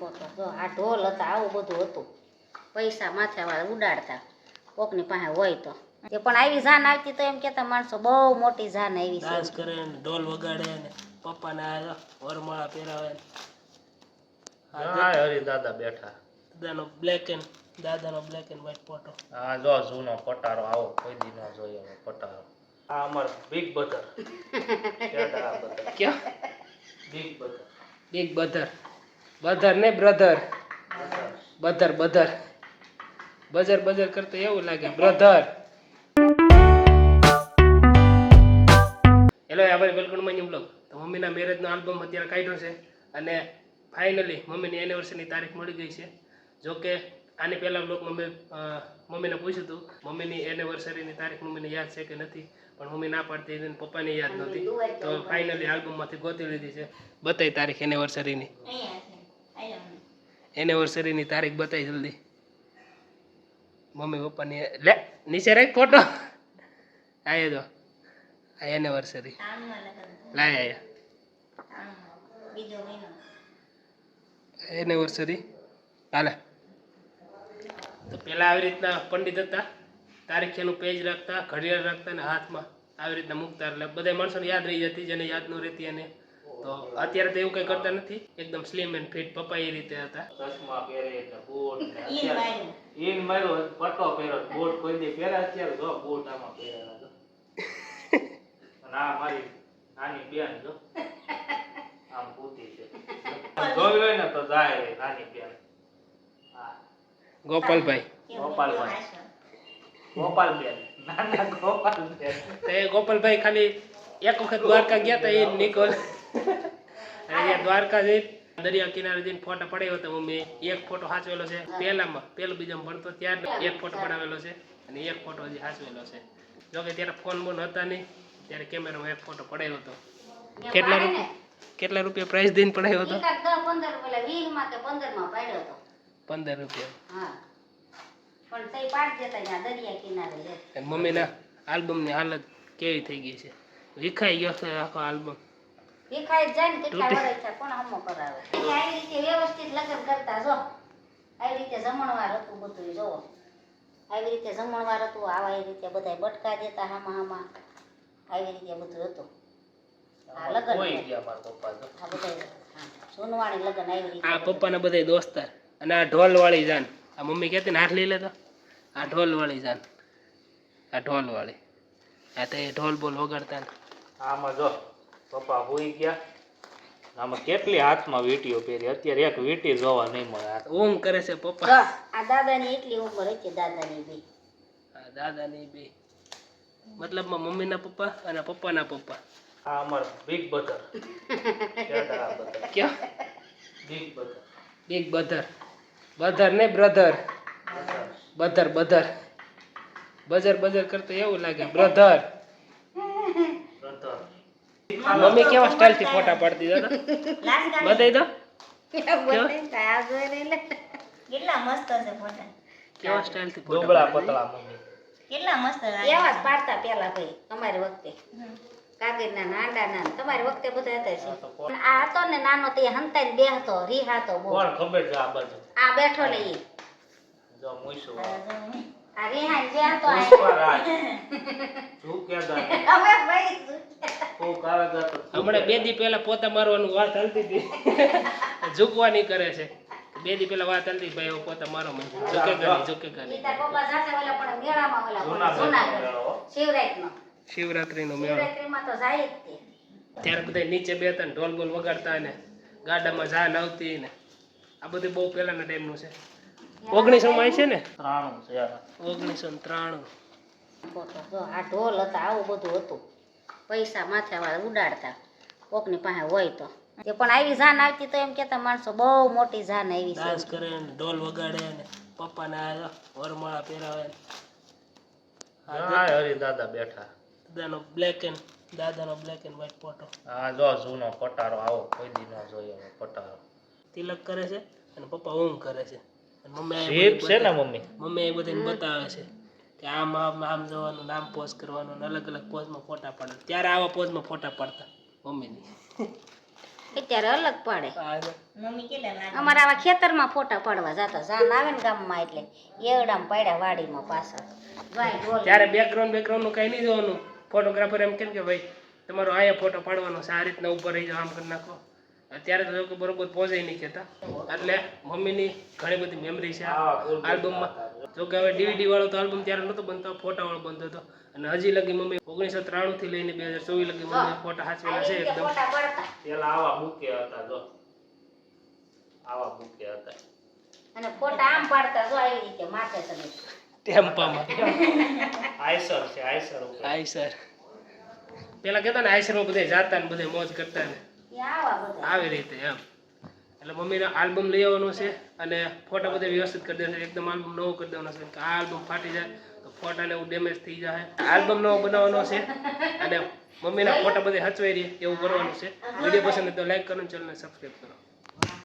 Photo જો આ ઢોલ હતા આવું બધું હતું. પૈસા માથે વાળા ઉડાડતા. કોકની પાસે હોય તો. તે પણ આવી જાન આવતી તો એમ કેતા માણસો બહુ મોટી જાન આવી છે. ડાન્સ કરે ને ઢોલ વગાડે ને પપ્પાને આ વરમાળા પહેરાવે ને. હા હરી દાદા બેઠા. દાદાનો બ્લેક એન્ડ દાદાનો બ્લેક એન્ડ વ્હાઈટ ફોટો હા જો જૂનો પટારો આવો કોઈ દી ન જોયો પટારો. આ અમાર big brother big brother big brother brother ને બ્રધર બધર બધર બજર બજર કરતા એવું લાગે. બ્રધર હેલો આભારી વેલકમ માય બ્લોગ તો મમ્મીના મેરેજનો આલ્બમ અત્યારે કાઢ્યો છે અને ફાઇનલી મમ્મીની એનિવર્સરીની તારીખ મળી ગઈ છે. જો કે આની પહેલાં બ્લોગ મમ્મી મમ્મીને પૂછ્યું હતું મમ્મીની એનિવર્સરીની તારીખ મમ્મીને યાદ છે કે નથી? પણ મમ્મી ના પાડતી હતી પપ્પાને યાદ નહોતી. તો ફાઇનલી આલ્બમમાંથી ગોતી લીધી છે. બતાવી તારીખ એનિવર્સરીની એનિવર્સરીની તારીખ બતાવી જલ્દી. મમ્મી, પપ્પાની લે, નીચે રાખ ફોટો આયે જો. આ એનિવર્સરી લાય આયા. એનિવર્સરી હાલે. તો પહેલાં આવી રીતના પંડિત હતા. તારીખેનું પેજ રાખતા, ઘડિયાળ રાખતા ને હાથમાં આવી રીતના મૂકતા. એટલે બધા માણસોને યાદ રહી જતી જેને યાદ ન રહેતી એને તો અત્યારે તો એવું કઈ કરતા નથી. એકદમ સ્લિમ એન્ડ ફિટ પપ્પા એ રીતે હતા. ચશ્મા પહેરે એટલે બૂટ ઇન માર્યો. પટ્ટો પહેર્યો બૂટ કોઈ દી પહેરે અત્યારે જો બૂટ આમાં પહેરેલા જો ના મારી નાની બેન જો આમ પૂતી છે. જોઈ હોય ને તો જાય રે નાની બેન. હા. ગોપાલભાઈ. ગોપાલભાઈ. ગોપાલ બેન નાના ગોપાલ બેન તો ગોપાલભાઈ ખાલી એક વખત દ્વારકા ગયા હતા એ નિકોલ અહીંયા દ્વારકા જઈ દરિયા કિનારે જઈને ફોટા પડાવ્યો હતો મમ્મી. એક ફોટો સાચવેલો છે. પહેલામાં પહેલો બીજામાં ભણતો ત્યારે એક ફોટો પડાવેલો છે અને એક ફોટો હજી સાચવેલો છે. જો કે ત્યારે ફોન બોન હતા નહીં ત્યારે કેમેરામાં એક ફોટો પડાવ્યો હતો. કેટલા રૂપિયા કેટલા રૂપિયા પ્રાઇસ દઈને પડાવ્યો હતો? પંદર પેલા રૂપિયા. મમ્મીના આલ્બમની હાલત કેવી થઈ ગઈ છે? વિખાઈ ગયો છે આખો આલ્બમ. જ જાય ને કેટલા વર્ષ છે કોણ હમો કરાવે? આવી રીતે વ્યવસ્થિત લગ્ન કરતા જો. આવી રીતે જમણવાર હતું બધું જોવો આવી રીતે જમણવાર હતું આવા એ રીતે બધા બટકા દેતા હામા હામા. આવી રીતે બધું હતું. આ લગ્ન કોઈ છે. પપ્પા બધા હા, સોનવાણી લગ્ન આવી રીતે આ પપ્પાના બધા દોસ્તાર અને આ ઢોલ વાળી જાન. આ મમ્મી કહેતી ને હાથ લઈ લેતો આ ઢોલ વાળી જાન. આ ઢોલ વાળી આ તો ઢોલ બોલ વગાડતા ને. આમાં જો પપ્પા હોઈ ગયા. આમાં કેટલી હાથમાં વીંટીઓ પહેરી. અત્યારે એક વીંટી જોવા નહીં મળે. ઓમ કરે છે પપ્પા. આ દાદાની એટલી ઉંમર હતી દાદાની બી. આ દાદાની બે. મતલબમાં મમ્મીના પપ્પા અને પપ્પાના પપ્પા. આ અમાર બિગ બધર ક્યાં big brother big brother brother ને બ્રધર બધર બધર બજર બજર કરતા એવું લાગે. બ્રધર મમ્મી કેવા સ્ટાઇલથી ફોટા પાડતી દાદા બતાવી દો. કેટલા મસ્ત છે ફોટા કેવા સ્ટાઇલથી ફોટા ડોબળા પતળા મમ્મી. કેટલા મસ્ત એવા જ પાડતા પેલા ભાઈ તમારી વખતે? કાગળના નાંડા ને તમારી વખતે બધા હતા છે આ આ હતો ને નાનો તે હંતાઈ બે હતો રી હતો કોણ ખબર છે આ બાજુ? આ બેઠો ને ઈ. જો મૂઈશું બે હતો આ. ઝુકેદાર હવે ભાઈ તો હમણાં બે દી પહેલા પોતા મારવાનું વાત હાલતી હતી. ઝૂકવાની કરે છે. બે દી પહેલા વાત હાલતી ભાઈ હું પોતા મારો મને ઝુકે જોકે ઝુકે ઈ ગાની તાર પપ્પા સાથે પણ મેળામાં ઓલા પણ જૂનાગઢ જૂનાગઢ. મેળો. તો ત્યારે બધા નીચે બેતા ને ઢોલ બોલ વગાડતા ને ગાડામાં જાન આવતી ને. આ બધું બહુ પહેલાના ટાઈમનું છે. ઓગણીસો માં છે ને? ત્રાણું છે ઓગણીસો ત્રાણું. આ ઢોલ હતા આવું બધું હતું. પૈસા માથે વાળા ઉડાડતા. કોકની પાસે હોય તો. એ પણ આવી જાન આવતી તો એમ કેતા માણસો બહુ મોટી જાન આવી છે. ડાન્સ કરે ને ઢોલ વગાડે ને પપ્પાને આ વરમાળા પહેરાવે ને. હા હરી દાદા બેઠા. દાદાનો બ્લેક એન્ડ દાદાનો બ્લેક એન્ડ વ્હાઈટ ફોટો આ જો જૂનો પટારો આવો કોઈ દી ન જોયો પટારો તિલક કરે છે અને પપ્પા ઊંઘ કરે છે. મમ્મી આ છે ને મમ્મી? મમ્મી એ બધાને બતાવે છે કે આમ આમ આમ જવાનું નામ પોઝ કરવાનું અલગ અલગ પોઝમાં ફોટા પાડે. ત્યારે આવા પોઝમાં ફોટા પાડતા મમ્મીની. અત્યારે અલગ પાડે. અમારે આવા ખેતરમાં ફોટા પાડવા જતા. જાન આવે ને ગામમાં એટલે એવડામ પાડ્યા વાડીમાં પાછળ ત્યારે બેકગ્રાઉન્ડ બેકગ્રાઉન્ડનું કઈ નહીં જોવાનું. ફોટોગ્રાફર એમ કેમ કે ભાઈ તમારો આયા ફોટો પાડવાનો છે આ રીતના ઉપર રહી જાવ આમ કરી નાખો. અત્યારે તો કે બરોબર પોઝે નહીં કહેતા. એટલે મમ્મીની ઘણી બધી મેમરી છે આલ્બમમાં. જો કે હવે ડીવીડી વાળો તો આલ્બમ ત્યારે નહોતો બનતો ફોટા વાળો બનતો હતો. અને હજી લગી મમ્મી ઓગણીસો ત્રાણું થી લઈને બે હજાર ચોવીસ લગી મમ્મી ફોટા સાચવેલા છે એકદમ. પેલા આવા બુકે હતા જો. આવા બુકે હતા. અને ફોટા આમ પાડતા જો આવી રીતે માથે તમે. ટેમ્પામાં. આયસર છે આઈસર ઉપર. આઈસર પેલા કહેતા ને આઈસરમાં બધે જાતા ને બધે મોજ કરતા ને. આવા રીતે એમ. એટલે મમ્મીને આલ્બમ લઈ આવવાનો છે અને ફોટા બધે વ્યવસ્થિત કરી દેવાનો છે. એકદમ આલ્બમ નવો કરી દેવાનો છે. આ આલ્બમ ફાટી જાય, તો ફોટા ને એવું ડેમેજ થઈ જાય. આલ્બમ નવો બનાવવાનો છે અને મમ્મીના ફોટા બધે હચવાઈ રહે એવું કરવાનું છે. વીડિયો પસંદ તો લાઈક કરો ચેનલને સબસ્ક્રાઈબ કરો.